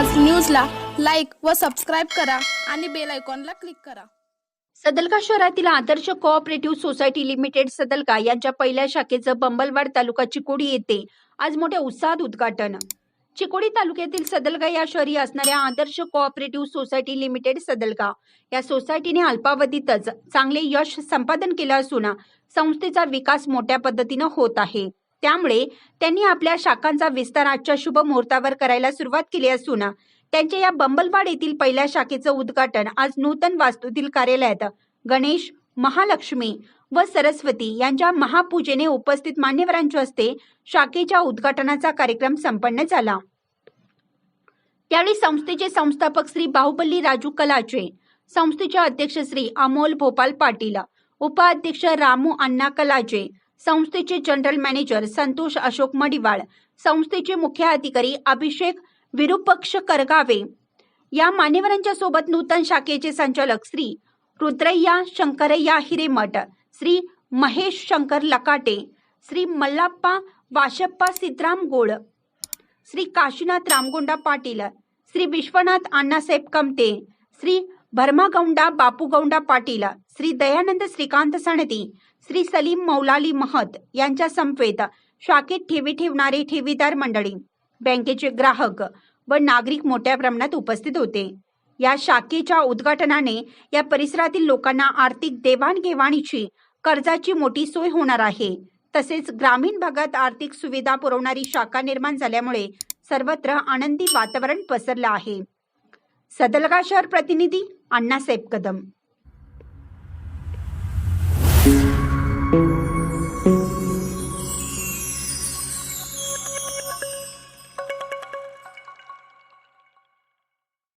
व सबस्क्राईब करा आणि बेल आयकॉनला क्लिक करा. सदलगा शहरातील Adarsh cooperative society limited Sadalga यांच्या पहिल्या शाखेचं बंबलवाड तालुका चिकोडी येथे आज मोठ्या उत्साहात उद्घाटन. चिकोडी तालुक्यातील सदलगा या शहरी असणाऱ्या Adarsh cooperative society limited Sadalga या सोसायटीने अल्पावधीतच चांगले यश संपादन केलं असून संस्थेचा विकास मोठ्या पद्धतीनं होत आहे. त्यामुळे त्यांनी आपल्या शाखांचा विस्तार आजच्या शुभ मुहूर्तावर करायला सुरुवात केली असून त्यांच्या या बंबलवाड येथील पहिल्या शाखेचं उद्घाटन आज नूतन वास्तूतील कार्यालयात गणेश महालक्ष्मी व सरस्वती यांच्या महापूजेने उपस्थित मान्यवरांच्या हस्ते शाखेच्या उद्घाटनाचा कार्यक्रम संपन्न झाला. त्यावेळी संस्थेचे संस्थापक श्री बाहुबली राजू कलाचे संस्थेचे अध्यक्ष श्री अमोल भोपाल पाटील उपाध्यक्ष रामू अण्णा कलाचे संस्थेचे जनरल मॅनेजर संतोष अशोक मडिवाळ संस्थेचे मुख्य अधिकारी अभिषेक विरुपक्ष करगावे. या मान्यवरांच्या सोबत नूतन शाखेचे संचालक श्री रुद्रय्या शंकरय्या हिरेमठ श्री महेश शंकर लकाटे श्री मल्लाप्पा वाशप्पा सिद्धराम गोळ श्री काशीनाथ रामगोंडा पाटील श्री विश्वनाथ अण्णासाहेब कमते श्री भरमागौंडा बापूगौंडा पाटील श्री दयानंद श्रीकांत सणती श्री सलीम मौलाली महत यांच्या समवेत शाखेत ठेवी ठेवणारे ठेवीदार मंडळी बँकेचे ग्राहक व नागरिक मोठ्या प्रमाणात उपस्थित होते. या शाखेच्या उद्घाटनाने या परिसरातील लोकांना आर्थिक देवाणघेवाणीची कर्जाची मोठी सोय होणार आहे. तसेच ग्रामीण भागात आर्थिक सुविधा पुरवणारी शाखा निर्माण झाल्यामुळे सर्वत्र आनंदी वातावरण पसरलं आहे. सदलगा शहर प्रतिनिधी अण्णासाहेब कदम